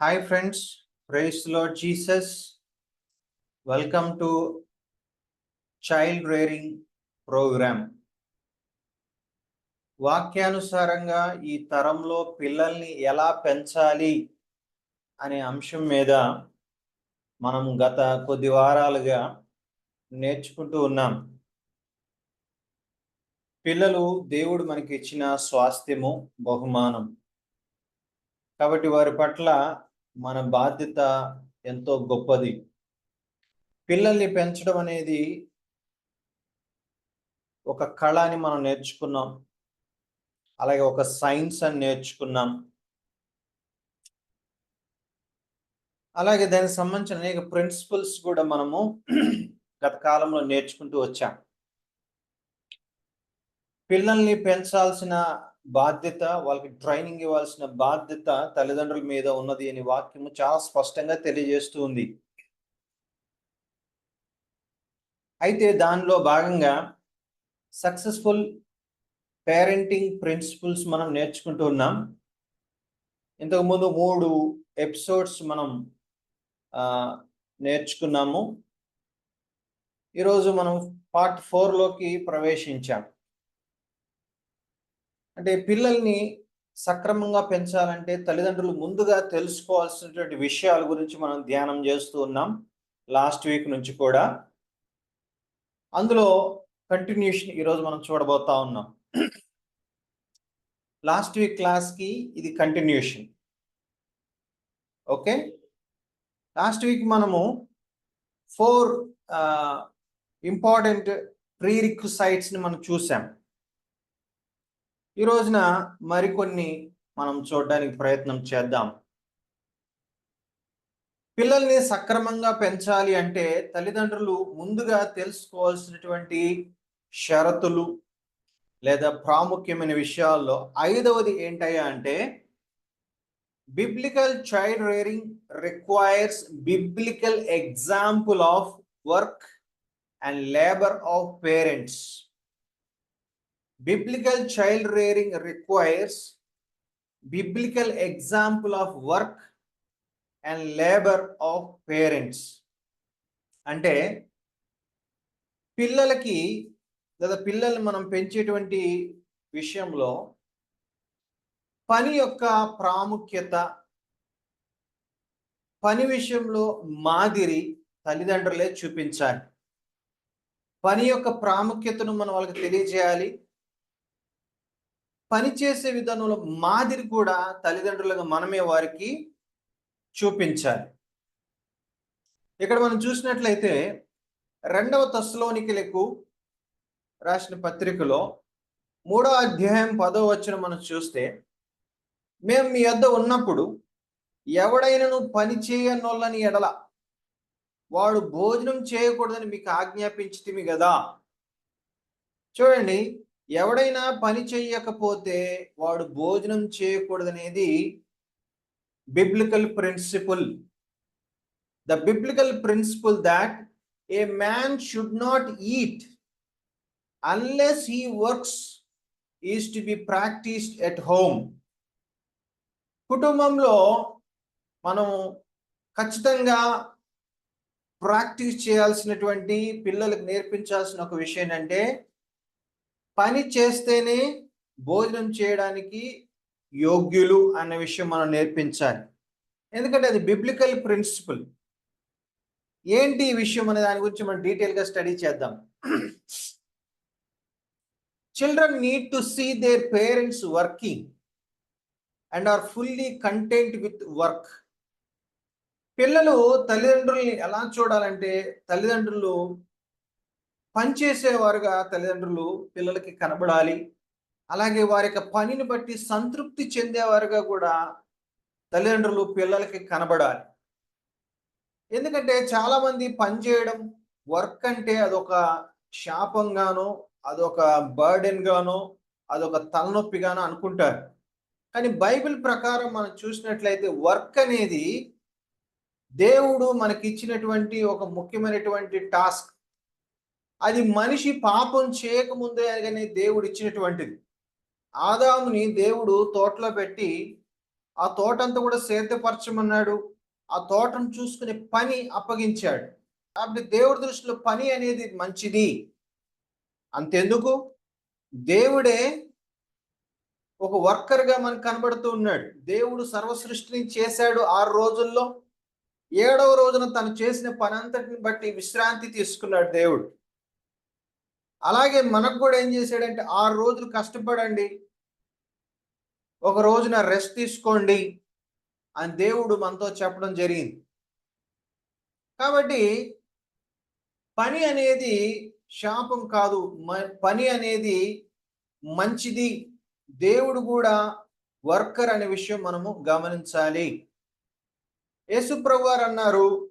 Hi friends ప్రైస్లో Jesus welcome to child rearing programme వాక్యానుసారంగా ఈ తరంలో పిల్లల్ని ఎలా పెంచాలి అనే అంశం మీద మనం గత కొద్ది వారాలుగా నేర్చుకుంటూ ఉన్నాం. పిల్లలు దేవుడు మనకి ఇచ్చిన స్వాస్థ్యము బహుమానం. కాబట్టి వారి పట్ల మన బాధ్యత ఎంతో గొప్పది. పిల్లల్ని పెంచడం అనేది ఒక కళ అని మనం నేర్చుకున్నాం. అలాగే ఒక సైన్స్ అని నేర్చుకున్నాం. అలాగే దానికి సంబంధించిన అనేక ప్రిన్సిపల్స్ కూడా మనము గత కాలంలో నేర్చుకుంటూ వచ్చాం. పిల్లల్ని పెంచాల్సిన బాధ్యత వాళ్ళకి ట్రైనింగ్ ఇవ్వాల్సిన బాధ్యత తల్లిదండ్రుల మీద ఉన్నది అనే వాక్యము చాలా స్పష్టంగా తెలియజేస్తూ ఉంది. అయితే దానిలో భాగంగా సక్సెస్ఫుల్ పేరెంటింగ్ ప్రిన్సిపల్స్ మనం నేర్చుకుంటూ ఉన్నాం. ఇంతకుముందు మూడు ఎపిసోడ్స్ మనం నేర్చుకున్నాము. ఈరోజు మనం పార్ట్ ఫోర్లోకి ప్రవేశించాం. అంటే పిల్లల్ని సక్రమంగా పెంచాలంటే తల్లిదండ్రులు ముందుగా తెలుసుకోవాల్సినటువంటి విషయాల గురించి మనం ధ్యానం చేస్తూ ఉన్నాం లాస్ట్ వీక్ నుంచి కూడా. అందులో కంటిన్యూషన్ ఈరోజు మనం చూడబోతా ఉన్నాం. లాస్ట్ వీక్ క్లాస్కి ఇది కంటిన్యూషన్. ఓకే? లాస్ట్ వీక్ మనము ఫోర్ ఇంపార్టెంట్ ప్రీ రిక్వసైట్స్ని మనం చూసాం. ఈ రోజున మరికొన్ని మనం చూడడానికి ప్రయత్నం చేద్దాం. పిల్లల్ని సక్రమంగా పెంచాలి అంటే తల్లిదండ్రులు ముందుగా తెలుసుకోవాల్సినటువంటి షరతులు లేదా ప్రాముఖ్యమైన విషయాల్లో ఐదవది ఏంటయ్యా అంటే biblical child rearing requires biblical example of work and labour of parents biblical child rearing requires biblical example of work and labor of parents. అంటే పిల్లలకి లేదా పిల్లల్ని మనం పెంచేటువంటి విషయంలో పని యొక్క ప్రాముఖ్యత పని విషయంలో మాదిరి తల్లిదండ్రులే చూపించాలి. పని యొక్క ప్రాముఖ్యతను మనం వాళ్ళకి తెలియజేయాలి. పనిచేసే విధానంలో మాదిరి కూడా తల్లిదండ్రులుగా మనమే వారికి చూపించాలి. ఇక్కడ మనం చూసినట్లయితే రెండవ తస్లోనికలకు రాసిన పత్రికలో మూడో అధ్యాయం పదో వచ్చిన మనం చూస్తే మేము మీ వద్ద ఉన్నప్పుడు ఎవడైనను పని చేయనోళ్ళని ఎడల వాడు భోజనం చేయకూడదని మీకు ఆజ్ఞాపించితిమి కదా చూడండి ఎవడైనా పని చెయ్యకపోతే వాడు భోజనం చేయకూడదనేది biblical principle the biblical principle that a man should not eat unless he works is to be practised at home కుటుంబంలో మనం ఖచ్చితంగా ప్రాక్టీస్ చేయాల్సినటువంటి పిల్లలకు నేర్పించాల్సిన ఒక విషయం ఏంటంటే పని చేస్తేనే భోజనం చేయడానికి యోగ్యులు అన్న విషయం మనం నేర్పించాలి. ఎందుకంటే అది బిబ్లికల్ ప్రిన్సిపల్ ఏంటి ఈ విషయం అనే దాని గురించి మనం డీటెయిల్గా స్టడీ చేద్దాం. Children need to see their parents working and are fully content with work పిల్లలు తల్లిదండ్రుల్ని ఎలా చూడాలంటే తల్లిదండ్రులు పనిచేసేవారుగా తల్లిదండ్రులు పిల్లలకి కనబడాలి. అలాగే వారి యొక్క పనిని బట్టి సంతృప్తి చెందేవారుగా కూడా తల్లిదండ్రులు పిల్లలకి కనబడాలి. ఎందుకంటే చాలామంది పనిచేయడం వర్క్ అంటే అదొక శాపంగానో అదొక బర్డెన్గానో అదొక తలనొప్పిగానో అనుకుంటారు. కానీ బైబిల్ ప్రకారం మనం చూసినట్లయితే వర్క్ అనేది దేవుడు మనకిచ్చినటువంటి ఒక ముఖ్యమైనటువంటి టాస్క్. అది మనిషి పాపం చేయకముందే అని దేవుడు ఇచ్చినటువంటిది ఆదాముని దేవుడు తోటలో పెట్టి ఆ తోటంతా కూడా సేద్యపరచమన్నాడు. ఆ తోటను చూసుకునే పని అప్పగించాడు. కాబట్టి దేవుడి దృష్టిలో పని అనేది మంచిది. అంతెందుకు? దేవుడే ఒక వర్కర్గా మనకు కనబడుతూ ఉన్నాడు. దేవుడు సర్వసృష్టిని చేశాడు ఆరు రోజుల్లో. ఏడవ రోజున తను చేసిన పని అంతటిని బట్టి విశ్రాంతి తీసుకున్నాడు దేవుడు. అలాగే మనకు కూడా ఏం చేశాడంటే ఆరు రోజులు కష్టపడండి. ఒక రోజున రెస్ట్ తీసుకోండి అని దేవుడు మనతో చెప్పడం జరిగింది. కాబట్టి పని అనేది శాపం కాదు. మ- పని అనేది మంచిది. దేవుడు కూడా వర్కర్ అనే విషయం మనము గమనించాలి. యేసుప్రభు వారు అన్నారు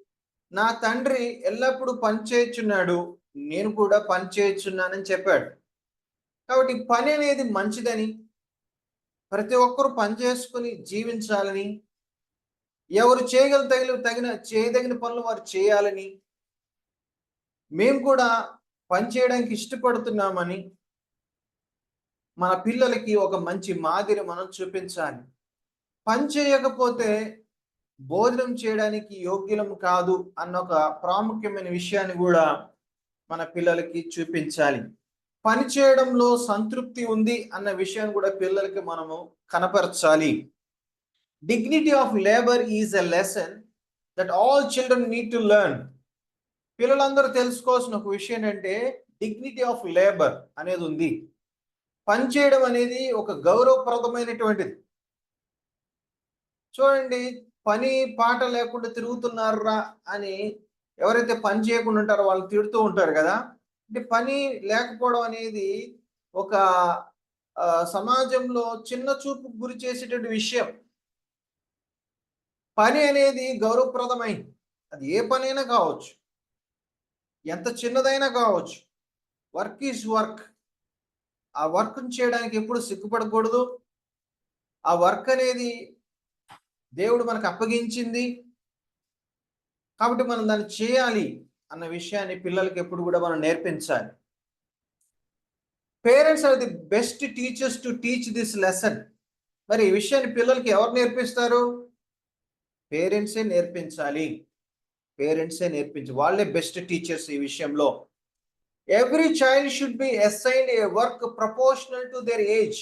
నా తండ్రి ఎల్లప్పుడూ పనిచేయుచున్నాడు నేను కూడా పని చేయుచున్నానని చెప్పాడు. కాబట్టి పని అనేది మంచిదని ప్రతి ఒక్కరూ పని చేసుకుని జీవించాలని ఎవరు చేయగల తగిన తగిన చేయదగిన పనులు వారు చేయాలని మేము కూడా పని చేయడానికి ఇష్టపడుతున్నామని మన పిల్లలకి ఒక మంచి మాదిరి మనం చూపించాలి. పని చేయకపోతే భోజనం చేయడానికి యోగ్యం కాదు అన్న ఒక ప్రాముఖ్యమైన విషయాన్ని కూడా మన పిల్లలకి చూపించాలి. పని చేయడంలో సంతృప్తి ఉంది అన్న విషయం కూడా పిల్లలకి మనము కనపరచాలి. Dignity of labour is a lesson that all children need to learn పిల్లలందరూ తెలుసుకోవాల్సిన ఒక విషయం ఏంటంటే డిగ్నిటీ ఆఫ్ లేబర్ అనేది ఉంది. పని చేయడం అనేది ఒక గౌరవప్రదమైనటువంటిది. చూడండి పని పాట లేకుండా తిరుగుతున్నారా అని ఎవరైతే పని చేయకుండా ఉంటారో వాళ్ళు తిడుతూ ఉంటారు కదా అంటే పని లేకపోవడం అనేది ఒక సమాజంలో చిన్న చూపు గురి చేసేటువంటి విషయం. పని అనేది గౌరవప్రదమైంది. అది ఏ పనైనా కావచ్చు. ఎంత చిన్నదైనా కావచ్చు. Work is work. ఆ వర్క్ని చేయడానికి ఎప్పుడు సిగ్గుపడకూడదు. ఆ వర్క్ అనేది దేవుడు మనకు అప్పగించింది. కాబట్టి మనం దాన్ని చేయాలి అన్న విషయాన్ని పిల్లలకి ఎప్పుడు కూడా మనం నేర్పించాలి. Parents are the best teachers to teach this lesson మరి ఈ విషయాన్ని పిల్లలకి ఎవరు నేర్పిస్తారు? పేరెంట్సే నేర్పించాలి. పేరెంట్సే నేర్పించి వాళ్ళే బెస్ట్ టీచర్స్ ఈ విషయంలో. Every child should be assign a work proportional to their age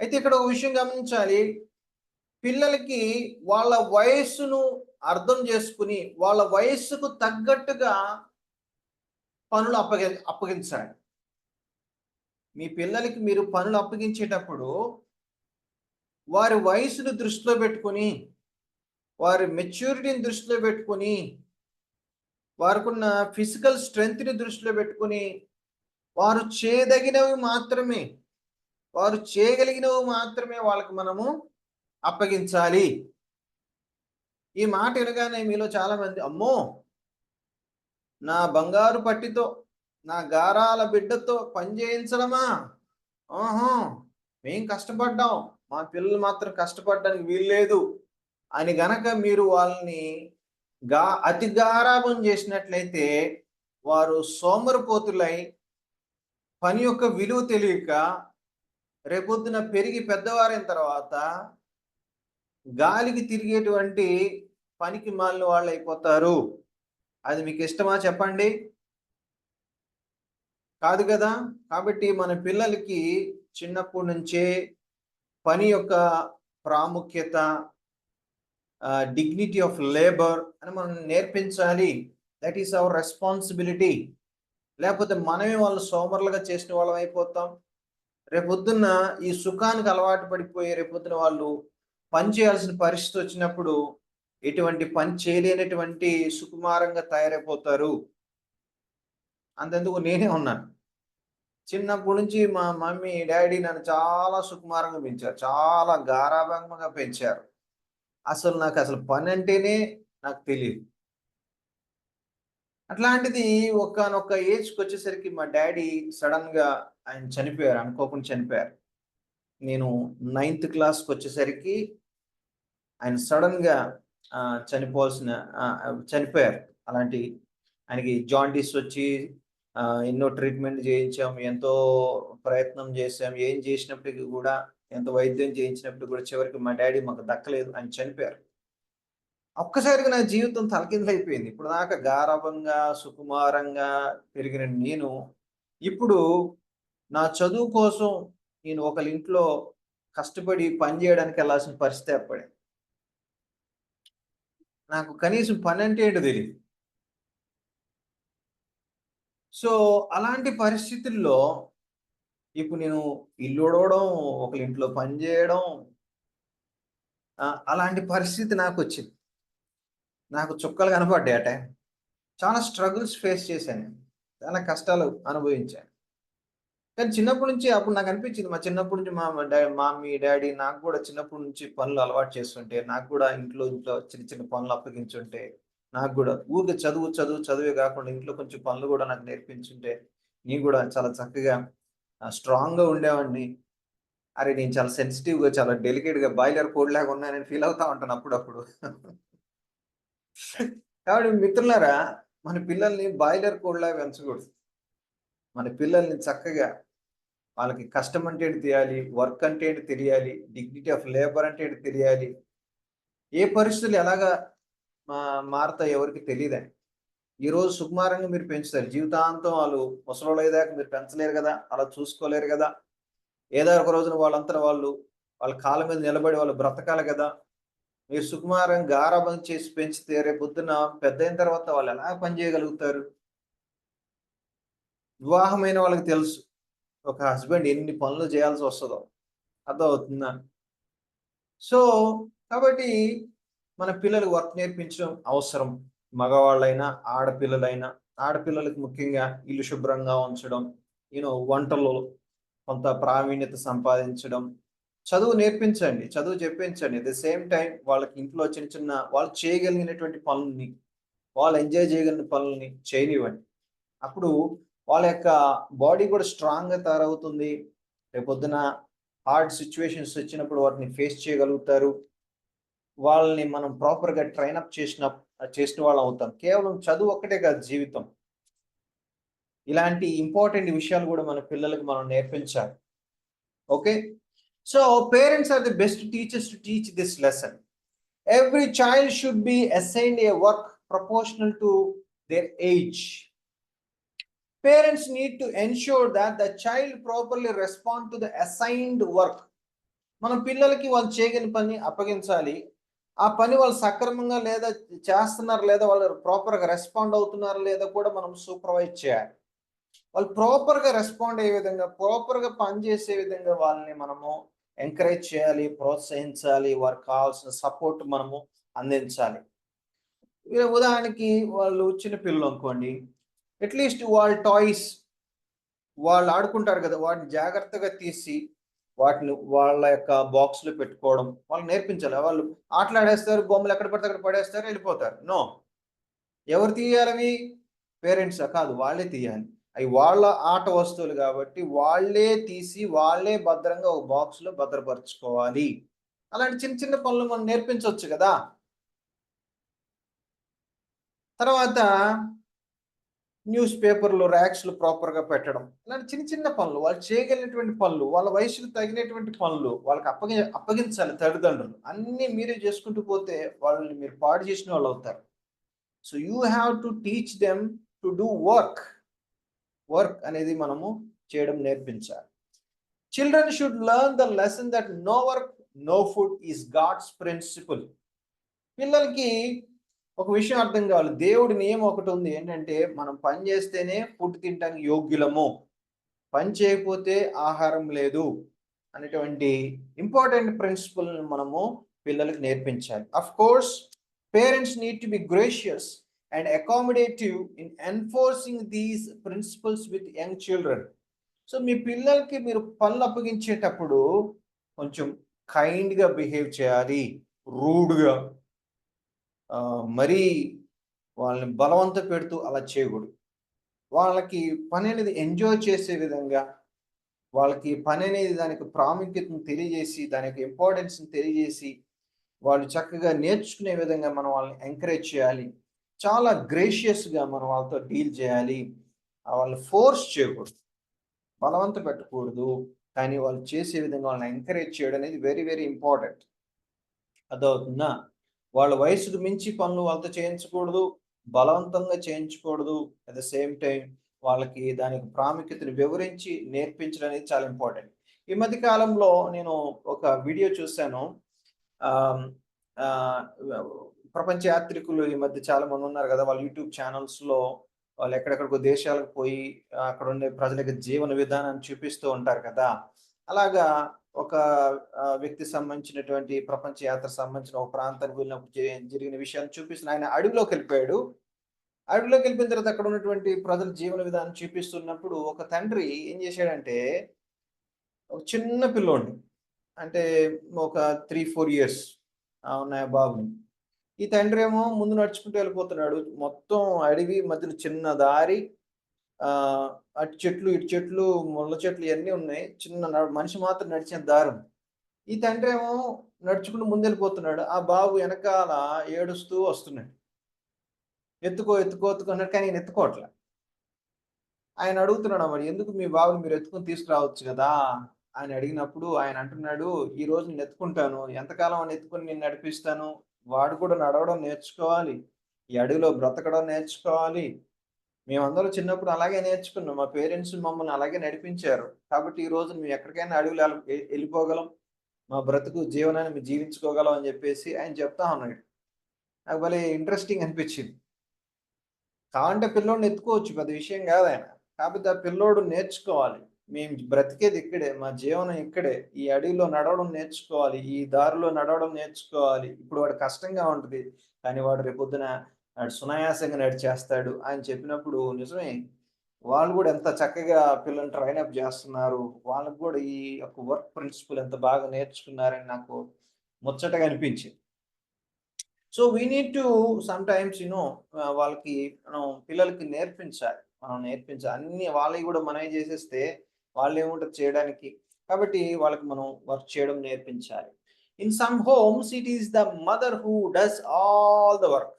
అయితే ఇక్కడ ఒక విషయం గమనించాలి. పిల్లలకి వాళ్ళ వయస్సును అర్థం చేసుకుని వాళ్ళ వయస్సుకు తగ్గట్టుగా పనులు అప్పగి అప్పగించాలి. మీ పిల్లలకి మీరు పనులు అప్పగించేటప్పుడు వారి వయసును దృష్టిలో పెట్టుకొని వారి మెచ్యూరిటీని దృష్టిలో పెట్టుకొని వారికున్న ఫిజికల్ స్ట్రెంగ్త్ని దృష్టిలో పెట్టుకొని వారు చేయదగినవి మాత్రమే వారు చేయగలిగినవి మాత్రమే వాళ్ళకి మనము అప్పగించాలి. ఈ మాట వినగానే మీలో చాలా మంది అమ్మో! నా బంగారు పట్టితో నా గారాల బిడ్డతో పని చేయించడమా? ఆహా! మేం కష్టపడ్డాం. మా పిల్లలు మాత్రం కష్టపడడానికి వీల్లేదు అని గనక మీరు వాళ్ళని గా అతి గారాభం చేసినట్లయితే వారు సోమరపోతులై పని యొక్క విలువ తెలియక రేపొద్దున పెరిగి పెద్దవారైన తర్వాత గాలికి తిరిగేటువంటి పనికి మాలిన వాళ్ళు అయిపోతారు అది మీకు ఇష్టమా చెప్పండి? కాదు కదా? కాబట్టి మన పిల్లలకి చిన్నప్పటి నుంచే పని యొక్క ప్రాముఖ్యత డిగ్నిటీ ఆఫ్ లేబర్ అని మనం నేర్పించాలి. దట్ ఈస్ అవర్ రెస్పాన్సిబిలిటీ లేకపోతే మనమే వాళ్ళు సోమరులుగా చేసిన వాళ్ళం అయిపోతాం. రేపొద్దున్న ఈ సుఖానికి అలవాటు పడిపోయి రేపొద్దున వాళ్ళు పని చేయాల్సిన పరిస్థితి వచ్చినప్పుడు ఎటువంటి పని చేయలేనటువంటి సుకుమారంగా తయారైపోతారు. అంతెందుకు నేనే ఉన్నాను. చిన్నప్పటి నుంచి మా మమ్మీ డాడీ నన్ను చాలా సుకుమారంగా పెంచారు. చాలా గారాభంగా పెంచారు. అసలు నాకు అసలు పని అంటేనే నాకు తెలియదు అట్లాంటిది ఒకనొక ఏజ్కి వచ్చేసరికి మా డాడీ సడన్గా ఆయన చనిపోయారు అనుకోకుండా చనిపోయారు. నేను నైన్త్ క్లాస్కి వచ్చేసరికి ఆయన సడన్గా చనిపోవాల్సిన చనిపోయారు. అలాంటి ఆయనకి జాండీస్ వచ్చి ఎన్నో ట్రీట్మెంట్ చేయించాం ఎంతో ప్రయత్నం చేసాం ఏం చేసినప్పటికీ కూడా ఎంత వైద్యం చేయించినప్పుడు కూడా చివరికి మా డాడీ మాకు దక్కలేదు. అని చనిపోయారు. ఒక్కసారిగా నా జీవితం తలకిందలైపోయింది ఇప్పుడు దాకా గారవంగా సుకుమారంగా పెరిగిన నేను ఇప్పుడు నా చదువు కోసం నేను ఒకళ్ళ ఇంట్లో కష్టపడి పని చేయడానికి వెళ్ళాల్సిన పరిస్థితి ఏర్పడింది. నాకు కనీసం పని అంటే ఏంటో తెలియదు సో అలాంటి పరిస్థితుల్లో ఇప్పుడు నేను ఇల్లు ఉడవడం ఒకరి ఇంట్లో పని చేయడం అలాంటి పరిస్థితి నాకు వచ్చింది. నాకు చుక్కలు కనపడ్డాయి అటే చాలా స్ట్రగుల్స్ ఫేస్ చేశాను. చాలా కష్టాలు అనుభవించాను. కానీ చిన్నప్పటి నుంచి అప్పుడు నాకు అనిపించింది. మా చిన్నప్పటి నుంచి మా డాడీ మమ్మీ డాడీ నాకు కూడా చిన్నప్పటి నుంచి పనులు అలవాటు చేస్తుంటే నాకు కూడా ఇంట్లో ఇంట్లో చిన్న చిన్న పనులు అప్పగించుంటే నాకు కూడా ఊరికి చదువు చదువు చదువే కాకుండా ఇంట్లో కొంచెం పనులు కూడా నాకు నేర్పించుంటే నేను కూడా చాలా చక్కగా స్ట్రాంగ్గా ఉండేవాడిని. అరే నేను చాలా సెన్సిటివ్గా చాలా డెలికేట్గా బాయిలర్ కోడ్ లాగా ఉన్నానని ఫీల్ అవుతా ఉంటాను అప్పుడప్పుడు. కాబట్టి మిత్రులారా మన పిల్లల్ని బాయిలర్ కోడ్ లాగా పెంచకూడదు. మన పిల్లల్ని చక్కగా వాళ్ళకి కష్టం అంటే ఏంటి తెలియాలి వర్క్ అంటే ఏంటి తెలియాలి డిగ్నిటీ ఆఫ్ లేబర్ అంటే ఏంటి తెలియాలి ఏ పరిస్థితులు ఎలాగా మారుతాయి ఎవరికి తెలియదని ఈరోజు సుకుమారంగా మీరు పెంచుతారు. జీవితాంతం వాళ్ళు ముసలోళ్ళు అయ్యేదాకా మీరు పెంచలేరు కదా అలా చూసుకోలేరు కదా. ఏదో ఒక రోజున వాళ్ళంతా వాళ్ళు వాళ్ళ కాళ్ళ మీద నిలబడి వాళ్ళు బ్రతకాలి కదా. మీరు సుకుమారం గారాబం చేసి పెంచితే రేపు పొద్దున పెద్ద అయిన తర్వాత వాళ్ళు ఎలా పని చేయగలుగుతారు? వివాహమైన వాళ్ళకి తెలుసు. ఒక హస్బెండ్ ఎన్ని పనులు చేయాల్సి వస్తుందో. అర్థమవుతుందా? సో కాబట్టి మన పిల్లలకు వర్క్ నేర్పించడం అవసరం. మగవాళ్ళైనా ఆడపిల్లలైనా. ఆడపిల్లలకు ముఖ్యంగా ఇల్లు శుభ్రంగా ఉంచడం యూనో వంటలు కొంత ప్రావీణ్యత సంపాదించడం. చదువు నేర్పించండి చదువు చెప్పించండి. అట్ ద సేమ్ టైం వాళ్ళకి ఇంట్లో చిన్న చిన్న వాళ్ళు చేయగలిగినటువంటి పనుల్ని వాళ్ళు ఎంజాయ్ చేయగలిగిన పనుల్ని చేయనివ్వండి. అప్పుడు వాళ్ళ యొక్క బాడీ కూడా స్ట్రాంగ్గా తయారవుతుంది. రేపొద్దున హార్డ్ సిచ్యువేషన్స్ వచ్చినప్పుడు వాటిని ఫేస్ చేయగలుగుతారు. వాళ్ళని మనం ప్రాపర్గా ట్రైనప్ చేసిన చేసిన వాళ్ళం అవుతాం. కేవలం చదువు ఒక్కటే కాదు జీవితం. ఇలాంటి ఇంపార్టెంట్ విషయాలు కూడా మన పిల్లలకు మనం నేర్పించాలి. Okay? So parents are the best teachers to teach this lesson. Every child should be assigned a work proportional to their age. Parents need to ensure that the child properly respond to the assigned work. మనం పిల్లలకి వాళ్ళు చేయగలిగిన పని అప్పగించాలి. ఆ పని వాళ్ళు సక్రమంగా లేదా చేస్తున్నారు లేదా వాళ్ళు ప్రాపర్గా రెస్పాండ్ అవుతున్నారు లేదా కూడా మనం సూపర్వైజ్ చేయాలి. వాళ్ళు ప్రాపర్గా రెస్పాండ్ అయ్యే విధంగా ప్రాపర్గా పనిచేసే విధంగా వాళ్ళని మనము ఎంకరేజ్ చేయాలి ప్రోత్సహించాలి వారికి కావాల్సిన సపోర్ట్ మనము అందించాలి. ఉదాహరణకి వాళ్ళు చిన్న పిల్లలు అనుకోండి. అట్లీస్ట్ వాళ్ళ టాయ్స్ వాళ్ళు ఆడుకుంటారు కదా వాటిని జాగ్రత్తగా తీసి వాటిని వాళ్ళ యొక్క బాక్స్లో పెట్టుకోవడం వాళ్ళు నేర్పించాలి. వాళ్ళు ఆటలాడేస్తారు బొమ్మలు ఎక్కడ పడితే అక్కడ పడేస్తారు వెళ్ళిపోతారు. నో ఎవరు తీయాలవి పేరెంట్సా పేరెంట్స్ కాదు వాళ్ళే తీయాలి. అవి వాళ్ళ ఆట వస్తువులు కాబట్టి వాళ్ళే తీసి వాళ్ళే భద్రంగా ఒక బాక్స్లో భద్రపరచుకోవాలి. అలాంటి చిన్న చిన్న పనులు మనం నేర్పించవచ్చు కదా. తర్వాత న్యూస్ పేపర్లు ర్యాక్స్లు ప్రాపర్గా పెట్టడం. ఇలాంటి చిన్న చిన్న పనులు వాళ్ళు చేయగలిగినటువంటి పనులు వాళ్ళ వయసుకు తగినటువంటి పనులు వాళ్ళకి అప్పగి అప్పగించాలి తల్లిదండ్రులు అన్నీ మీరే చేసుకుంటూ పోతే వాళ్ళని మీరు పాడు చేసిన వాళ్ళు అవుతారు. So you have to teach them to do work. Work అనేది మనము చేయడం నేర్పించాలి. Children should learn the lesson that no work no food is God's principle. పిల్లలకి ఒక విషయం అర్థం కావాలి. దేవుడి నియమం ఒకటి ఉంది. ఏంటంటే మనం పని చేస్తేనే ఫుడ్ తినడానికి యోగ్యులము. పని చేయకపోతే ఆహారం లేదు అనేటువంటి ఇంపార్టెంట్ ప్రిన్సిపల్ మనము పిల్లలకు నేర్పించాలి. Of course parents need to be gracious and accommodative in enforcing these principles with young children so మీ పిల్లలకి మీరు పనులు అప్పగించేటప్పుడు కొంచెం కైండ్గా బిహేవ్ చేయాలి. రూడ్గా మరీ వాళ్ళని బలవంత పెడుతూ అలా చేయకూడదు. వాళ్ళకి పని అనేది ఎంజాయ్ చేసే విధంగా వాళ్ళకి పని అనేది దానికి ప్రాముఖ్యతను తెలియజేసి దానికి ఇంపార్టెన్స్ని తెలియజేసి వాళ్ళు చక్కగా నేర్చుకునే విధంగా మనం వాళ్ళని ఎంకరేజ్ చేయాలి. చాలా గ్రేషియస్గా మనం వాళ్ళతో డీల్ చేయాలి. వాళ్ళని ఫోర్స్ చేయకూడదు. బలవంత పెట్టకూడదు. కానీ వాళ్ళు చేసే విధంగా వాళ్ళని ఎంకరేజ్ చేయడం అనేది వెరీ వెరీ ఇంపార్టెంట్ అదవుతుందా వాళ్ళ వయసుకు మించి పనులు వాళ్ళతో చేయించకూడదు బలవంతంగా చేయించకూడదు. అట్ ద సేమ్ టైం వాళ్ళకి దానికి ప్రాముఖ్యతను వివరించి నేర్పించడం అనేది చాలా ఇంపార్టెంట్ ఈ మధ్య కాలంలో నేను ఒక వీడియో చూశాను. ప్రపంచ యాత్రికులు ఈ మధ్య చాలా మంది ఉన్నారు కదా వాళ్ళ యూట్యూబ్ ఛానల్స్లో వాళ్ళు ఎక్కడెక్కడికో దేశాలకు పోయి అక్కడ ఉండే ప్రజలకి జీవన విధానాన్ని చూపిస్తూ ఉంటారు కదా. అలాగా ఒక వ్యక్తి సంబంధించినటువంటి ప్రపంచ యాత్ర సంబంధించిన ఒక ప్రాంతానికి వెళ్ళినప్పుడు జరిగిన విషయాన్ని చూపిస్తున్న ఆయన అడవిలోకి వెళ్ళిపోయాడు. అడవిలోకి వెళ్ళిపోయిన తర్వాత అక్కడ ఉన్నటువంటి ప్రజల జీవన విధానం చూపిస్తున్నప్పుడు ఒక తండ్రి ఏం చేశాడంటే ఒక చిన్న పిల్లోండి అంటే ఒక త్రీ ఫోర్ ఇయర్స్ ఉన్నాయి బాబుని. ఈ తండ్రి ఏమో ముందు నడుచుకుంటూ వెళ్ళిపోతున్నాడు. మొత్తం అడవి మధ్యలో చిన్న దారి అటు చెట్లు ఇటు చెట్లు ముళ్ళ చెట్లు ఇవన్నీ ఉన్నాయి. చిన్న మనిషి మాత్రం నడిచిన దారం. ఈ తండ్రి ఏమో నడుచుకుంటూ ముందెళ్ళిపోతున్నాడు. ఆ బాబు వెనకాల ఏడుస్తూ వస్తున్నాడు. ఎత్తుకో ఎత్తుకో ఎత్తుకున్నాడు కానీ నేను ఎత్తుకోవట్లే. ఆయన అడుగుతున్నాడు మరి ఎందుకు మీ బాబుని మీరు ఎత్తుకుని తీసుకురావచ్చు కదా? అని అడిగినప్పుడు ఆయన అంటున్నాడు ఈ రోజు నేను ఎత్తుకుంటాను. ఎంతకాలం అని ఎత్తుకుని నేను నడిపిస్తాను? వాడు కూడా నడవడం నేర్చుకోవాలి. ఈ అడవిలో బ్రతకడం నేర్చుకోవాలి. మేమందరూ చిన్నప్పుడు అలాగే నేర్చుకున్నాం. మా పేరెంట్స్ మమ్మల్ని అలాగే నడిపించారు. కాబట్టి ఈ రోజు మేము ఎక్కడికైనా అడవిలో వెళ్ళిపోగలం. మా బ్రతుకు జీవనాన్ని మేము జీవించుకోగలం అని చెప్పేసి ఆయన చెప్తా ఉన్నాడు. నాకు భలే ఇంట్రెస్టింగ్ అనిపించింది. కావంటే పిల్లోడిని ఎత్తుకోవచ్చు. పెద్ద విషయం కాదు ఆయన. కాకపోతే ఆ పిల్లోడు నేర్చుకోవాలి. మేము బ్రతికేది ఇక్కడే మా జీవనం ఇక్కడే. ఈ అడవిలో నడవడం నేర్చుకోవాలి. ఈ దారిలో నడవడం నేర్చుకోవాలి. ఇప్పుడు వాడు కష్టంగా ఉంటుంది. కానీ వాడు రేపొద్దున నాడు సునాయాసంగా నడిచేస్తాడు ఆయన చెప్పినప్పుడు నిజమే వాళ్ళు కూడా ఎంత చక్కగా పిల్లల్ని ట్రైన్ అప్ చేస్తున్నారు వాళ్ళకు కూడా ఈ యొక్క వర్క్ ప్రిన్సిపల్ ఎంత బాగా నేర్చుకున్నారని నాకు ముచ్చటగా అనిపించింది. So we need to sometimes you know వాళ్ళకి మనం పిల్లలకి నేర్పించాలి. మనం నేర్పించాలి అన్ని వాళ్ళకి కూడా మనమే చేసేస్తే వాళ్ళు ఏముంటారు చేయడానికి. కాబట్టి వాళ్ళకి మనం వర్క్ చేయడం నేర్పించాలి. In some homes it is the mother who does all the work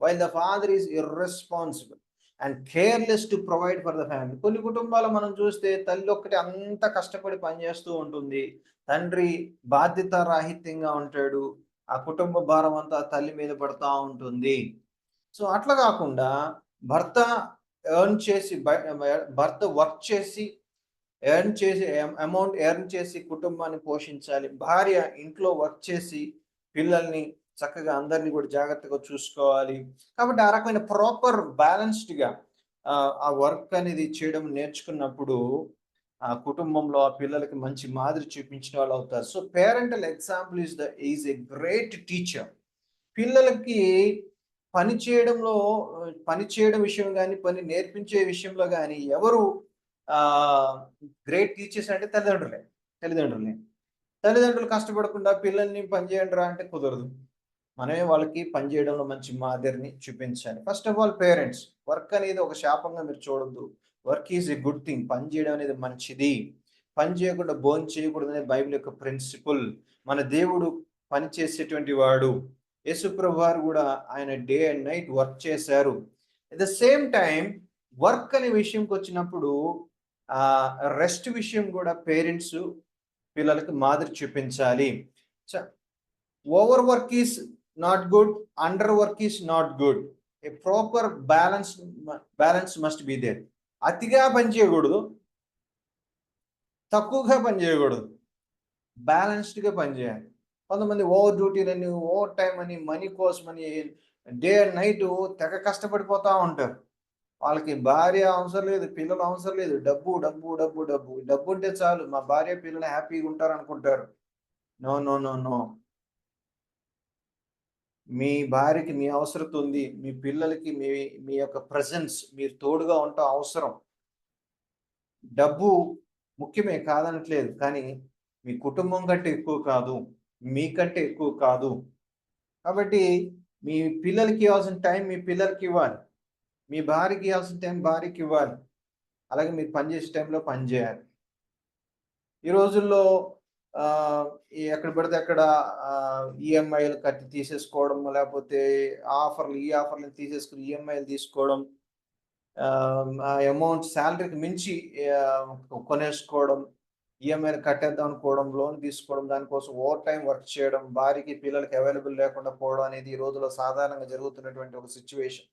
while the father is irresponsible and careless to provide for the family కొన్ని కుటుంబాలు మనం చూస్తే తల్లి ఒక్కటి అంత కష్టపడి పనిచేస్తూ ఉంటుంది. తండ్రి బాధ్యత రాహిత్యంగా ఉంటాడు. ఆ కుటుంబ భారం అంతా తల్లి మీద పడుతూ ఉంటుంది. సో అట్లా కాకుండా భర్త ఎర్న్ చేసి భర్త వర్క్ చేసి ఎర్న్ చేసి అమౌంట్ ఎర్న్ చేసి కుటుంబాన్ని పోషించాలి. భార్య ఇంట్లో వర్క్ చేసి పిల్లల్ని చక్కగా అందరినీ కూడా జాగ్రత్తగా చూసుకోవాలి. కాబట్టి ఆ రకమైన ప్రాపర్ బ్యాలెన్స్డ్గా ఆ వర్క్ అనేది చేయడం నేర్చుకున్నప్పుడు ఆ కుటుంబంలో ఆ పిల్లలకి మంచి మాదిరి చూపించిన వాళ్ళు అవుతారు. So parental example is the is a great teacher పిల్లలకి పని చేయడంలో పని చేయడం విషయం కానీ పని నేర్పించే విషయంలో కానీ ఎవరు గ్రేట్ టీచర్స్ అంటే తల్లిదండ్రులే తల్లిదండ్రులే. తల్లిదండ్రులు కష్టపడకుండా పిల్లల్ని పనిచేయండి రా అంటే కుదరదు. మనమే వాళ్ళకి పనిచేయడంలో మంచి మాదిరిని చూపించాలి. First of all parents work అనేది ఒక శాపంగా మీరు చూడొద్దు. Work is a good thing పని చేయడం అనేది మంచిది. పని చేయకుండా బోన్ చేయకూడదు అనేది బైబిల్ యొక్క ప్రిన్సిపల్ మన దేవుడు పని చేసేటువంటి వాడు. యేసుప్రభు వారు కూడా ఆయన డే అండ్ నైట్ వర్క్ చేశారు. At the same time work అనే విషయంకి వచ్చినప్పుడు ఆ రెస్ట్ విషయం కూడా పేరెంట్స్ పిల్లలకి మాదిరి చూపించాలి. Over work is not good under work is not good a proper balance balance must be there అతిగా పనిచేయకూడదు తక్కువగా పనిచేయకూడదు బ్యాలెన్స్డ్గా పనిచేయాలి కొంతమంది ఓవర్ డ్యూటీలని ఓవర్ టైం అని మనీ కోసం అని డే అండ్ నైట్ తెగ కష్టపడిపోతూ ఉంటారు. వాళ్ళకి భార్య అవసరం లేదు పిల్లలు అవసరం లేదు. డబ్బు డబ్బు డబ్బు డబ్బు. డబ్బు ఉంటే చాలు. మా భార్య పిల్లలు హ్యాపీగా ఉంటారు అనుకుంటారు నో నో నో నో మీ భార్యకి మీ అవసరం ఉంది మీ పిల్లలకి మీ మీ యొక్క ప్రజెన్స్ మీరు తోడుగా ఉండటం అవసరం. డబ్బు ముఖ్యమే కాదనట్లేదు కానీ మీ కుటుంబం కంటే ఎక్కువ కాదు మీకంటే ఎక్కువ కాదు. కాబట్టి మీ పిల్లలకి ఇవ్వాల్సిన టైం మీ పిల్లలకి ఇవ్వాలి. మీ భార్యకి ఇవ్వాల్సిన టైం భార్యకి ఇవ్వాలి. అలాగే మీరు పనిచేసే టైంలో పనిచేయాలి ఈ రోజుల్లో ఎక్కడ పడితే అక్కడ ఈఎంఐలు కట్టి తీసేసుకోవడం లేకపోతే ఆఫర్లు ఈ ఆఫర్లు తీసేసుకుని ఈఎంఐలు తీసుకోవడం ఆ అమౌంట్ శాలరీకి మించి కొనేసుకోవడం ఈఎంఐలు కట్టేద్దాం అనుకోవడం లోన్ తీసుకోవడం దానికోసం ఓవర్ టైం వర్క్ చేయడం భార్యకి పిల్లలకి అవైలబుల్ లేకుండా పోవడం అనేది ఈ రోజుల్లో సాధారణంగా జరుగుతున్నటువంటి ఒక సిచ్యువేషన్.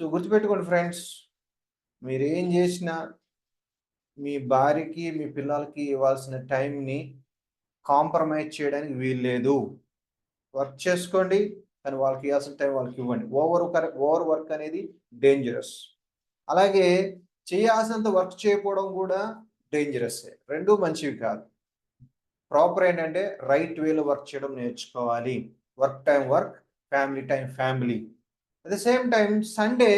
సో గుర్తుపెట్టుకోండి ఫ్రెండ్స్ మీరు ఏం చేసినా మీ భార్యకి మీ పిల్లలకి ఇవ్వాల్సిన టైంని కాంప్రమైజ్ చేయడానికి వీల్లేదు. వర్క్ చేసుకోండి కానీ వాళ్ళకి ఇవ్వాల్సిన టైం వాళ్ళకి ఇవ్వండి. ఓవర్ ఓవర్ వర్క్ అనేది డేంజరస్. అలాగే చేయాల్సినంత వర్క్ చేయకపోవడం కూడా డేంజరస్ రెండు మంచివి కాదు. ప్రాపర్ ఏంటంటే రైట్ వేలో వర్క్ చేయడం నేర్చుకోవాలి. Work time work family time family. At the same time Sunday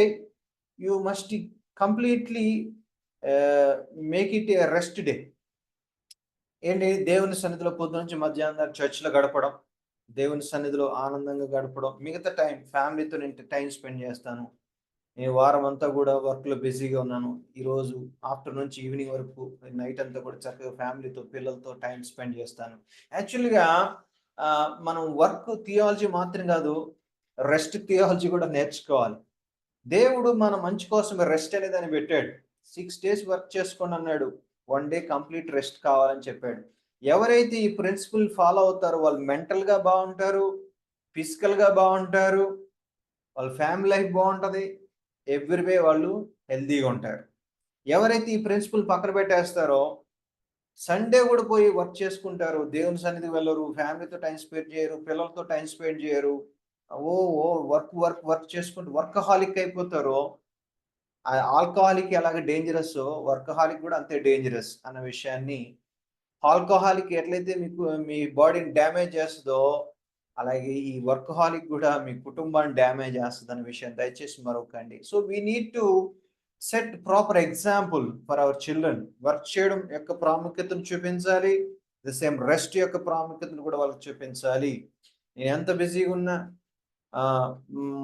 you must completely make it a rest day ఏంటి? దేవుని సన్నిధిలో పొద్దు నుంచి మధ్యాహ్నం దాకా చర్చ్లో గడపడం దేవుని సన్నిధిలో ఆనందంగా గడపడం మిగతా టైం ఫ్యామిలీతో నేను టైం స్పెండ్ చేస్తాను. నేను వారం అంతా కూడా వర్క్లో బిజీగా ఉన్నాను. ఈరోజు ఆఫ్టర్నూన్ నుంచి ఈవినింగ్ వరకు నైట్ అంతా కూడా చక్కగా ఫ్యామిలీతో పిల్లలతో టైం స్పెండ్ చేస్తాను. యాక్చువల్గా మనం వర్క్ థియాలజీ మాత్రం కాదు రెస్ట్ థియాలజీ కూడా నేర్చుకోవాలి. దేవుడు మన మంచి కోసం రెస్ట్ అనేది అని పెట్టాడు. సిక్స్ డేస్ వర్క్ చేసుకోండి అన్నాడు. వన్ డే కంప్లీట్ రెస్ట్ కావాలని చెప్పాడు. ఎవరైతే ఈ ప్రిన్సిపల్ ఫాలో అవుతారో వాళ్ళు మెంటల్గా బాగుంటారు ఫిజికల్గా బాగుంటారు వాళ్ళ ఫ్యామిలీ లైఫ్ బాగుంటుంది ఎవ్రీవే వాళ్ళు హెల్తీగా ఉంటారు. ఎవరైతే ఈ ప్రిన్సిపల్ పక్కన పెట్టేస్తారో సండే కూడా పోయి వర్క్ చేసుకుంటారు. దేవుని సన్నిధికి వెళ్ళరు ఫ్యామిలీతో టైం స్పెండ్ చేయరు పిల్లలతో టైం స్పెండ్ చేయరు. ఓ ఓ వర్క్ వర్క్ వర్క్ చేసుకుంటూ వర్క్ హాలిక్ అయిపోతారో ఆల్కహాలిక్ ఎలాగ డేంజరస్ వర్కహాలిక్ కూడా అంతే డేంజరస్ అన్న విషయాన్ని ఆల్కహాలిక్ ఎట్లయితే మీకు మీ బాడీని డ్యామేజ్ చేస్తుందో అలాగే ఈ వర్కహాలిక్ కూడా మీ కుటుంబాన్ని డ్యామేజ్ చేస్తుంది అనే విషయం దయచేసి మరొకండి. So we need to set proper example for our children work చేయడం యొక్క ప్రాముఖ్యతను చూపించాలి. ద సేమ్ రెస్ట్ యొక్క ప్రాముఖ్యతను కూడా వాళ్ళకి చూపించాలి. నేను ఎంత బిజీగా ఉన్నా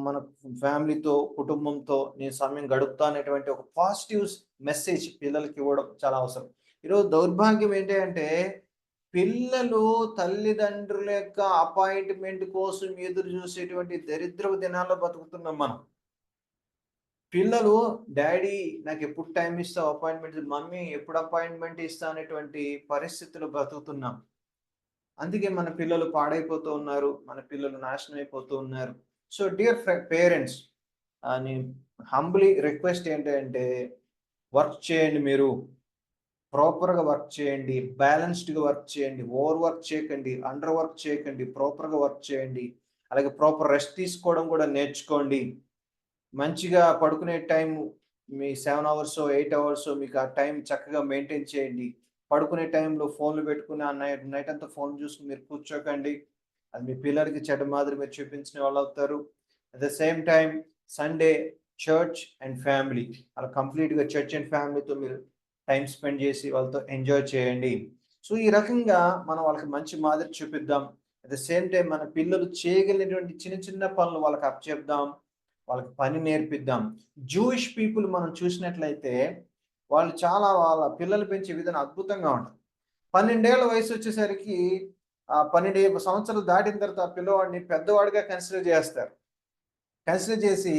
మన ఫ్యామిలీతో కుటుంబంతో నేను సమయం గడుపుతా అనేటువంటి ఒక పాజిటివ్ మెసేజ్ పిల్లలకి ఇవ్వడం చాలా అవసరం. ఈరోజు దౌర్భాగ్యం ఏంటి అంటే పిల్లలు తల్లిదండ్రుల యొక్క అపాయింట్మెంట్ కోసం ఎదురు చూసేటువంటి దరిద్ర దినాల్లో బతుకుతున్నాం మనం. పిల్లలు డాడీ నాకు ఎప్పుడు టైం ఇస్తావు అపాయింట్మెంట్? మమ్మీ ఎప్పుడు అపాయింట్మెంట్ ఇస్తా? అనేటువంటి పరిస్థితులు బతుకుతున్నాం. అందుకే మన పిల్లలు పాడైపోతూ ఉన్నారు మన పిల్లలు నాశనం అయిపోతూ ఉన్నారు. సో డియర్ పేరెంట్స్ అని హంబ్లీ రిక్వెస్ట్ ఏంటంటే వర్క్ చేయండి మీరు. ప్రాపర్గా వర్క్ చేయండి. బ్యాలెన్స్డ్గా వర్క్ చేయండి. ఓవర్ వర్క్ చేయకండి. అండర్ వర్క్ చేయకండి. ప్రాపర్గా వర్క్ చేయండి. అలాగే ప్రాపర్ రెస్ట్ తీసుకోవడం కూడా నేర్చుకోండి. మంచిగా పడుకునే టైం మీ సెవెన్ అవర్స్ ఎయిట్ అవర్స్ మీకు ఆ టైం చక్కగా మెయింటైన్ చేయండి. పడుకునే టైంలో ఫోన్లు పెట్టుకుని ఆ నైట్ నైట్ అంతా ఫోన్ చూసుకుని మీరు కూర్చోకండి. అది మీ పిల్లలకి చెడ్డ మాదిరి మీరు చూపించిన వాళ్ళు అవుతారు. At the same time Sunday church and family అలా కంప్లీట్గా చర్చ్ అండ్ ఫ్యామిలీతో మీరు టైం స్పెండ్ చేసి వాళ్ళతో ఎంజాయ్ చేయండి. సో ఈ రకంగా మనం వాళ్ళకి మంచి మాదిరి చూపిద్దాం. అట్ ద సేమ్ టైం మన పిల్లలు చేయగలిగినటువంటి చిన్న చిన్న పనులు వాళ్ళకి అప్ చెప్దాం వాళ్ళకి పని నేర్పిద్దాం. జూయిష్ పీపుల్ మనం చూసినట్లయితే వాళ్ళు చాలా వాళ్ళ పిల్లలు పెంచే విధానం అద్భుతంగా ఉంటుంది. పన్నెండేళ్ళ వయసు వచ్చేసరికి ఆ పన్నెండు సంవత్సరాలు దాటిన తర్వాత పిల్లవాడిని పెద్దవాడిగా కన్సిడర్ చేస్తారు. కన్సిడర్ చేసి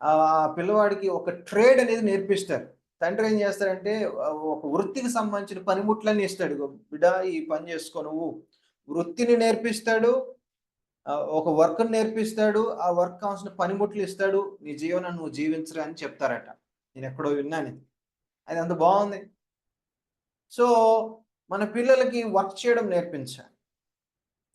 ఆ పిల్లవాడికి ఒక ట్రేడ్ అనేది నేర్పిస్తారు. తండ్రి ఏం చేస్తారంటే ఒక వృత్తికి సంబంధించిన పనిముట్లన్నీ ఇస్తాడు. బిడ్డ ఈ పని చేసుకో నువ్వు. వృత్తిని నేర్పిస్తాడు ఒక వర్క్ని నేర్పిస్తాడు ఆ వర్క్ కావాల్సిన పనిముట్లు ఇస్తాడు. నీ జీవనం నువ్వు జీవించరా అని చెప్తారట. నేను ఎక్కడో విన్నాను అది అంత బాగుంది? సో మన పిల్లలకి వర్క్ చేయడం నేర్పించాలి.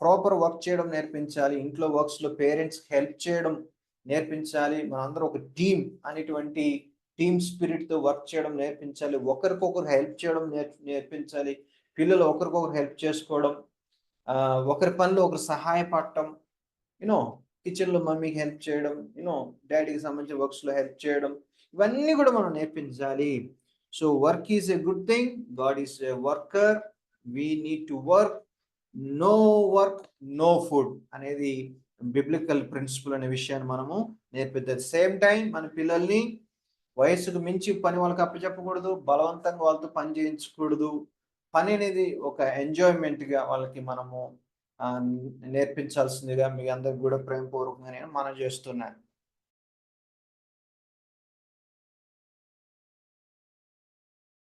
ప్రాపర్ వర్క్ చేయడం నేర్పించాలి. ఇంట్లో వర్క్స్లో పేరెంట్స్కి హెల్ప్ చేయడం నేర్పించాలి. మనందరం ఒక టీం అనేటువంటి టీమ్ స్పిరిట్తో వర్క్ చేయడం నేర్పించాలి. ఒకరికొకరు హెల్ప్ చేయడం నేర్ నేర్పించాలి. పిల్లలు ఒకరికొకరు హెల్ప్ చేసుకోవడం ఒకరి పనిలో ఒకరు సహాయపడటం యూనో కిచెన్లో మమ్మీకి హెల్ప్ చేయడం యూనో డాడీకి సంబంధించిన వర్క్స్లో హెల్ప్ చేయడం ఇవన్నీ కూడా మనం నేర్పించాలి. So work is a good thing God is a worker we need to work no work no food అనేది బిబ్లికల్ ప్రిన్సిపల్ అనే విషయాన్ని మనము నేర్పిద్దాం. సేమ్ టైం మన పిల్లల్ని వయసుకు మించి పని వాళ్ళకి అప్పచెప్పకూడదు బలవంతంగా వాళ్ళతో పని చేయించకూడదు. పని అనేది ఒక ఎంజాయ్మెంట్గా వాళ్ళకి మనము నేర్పించాల్సిందిగా మీ అందరికి కూడా ప్రేమపూర్వకంగా నేను మనం చేస్తున్నాను.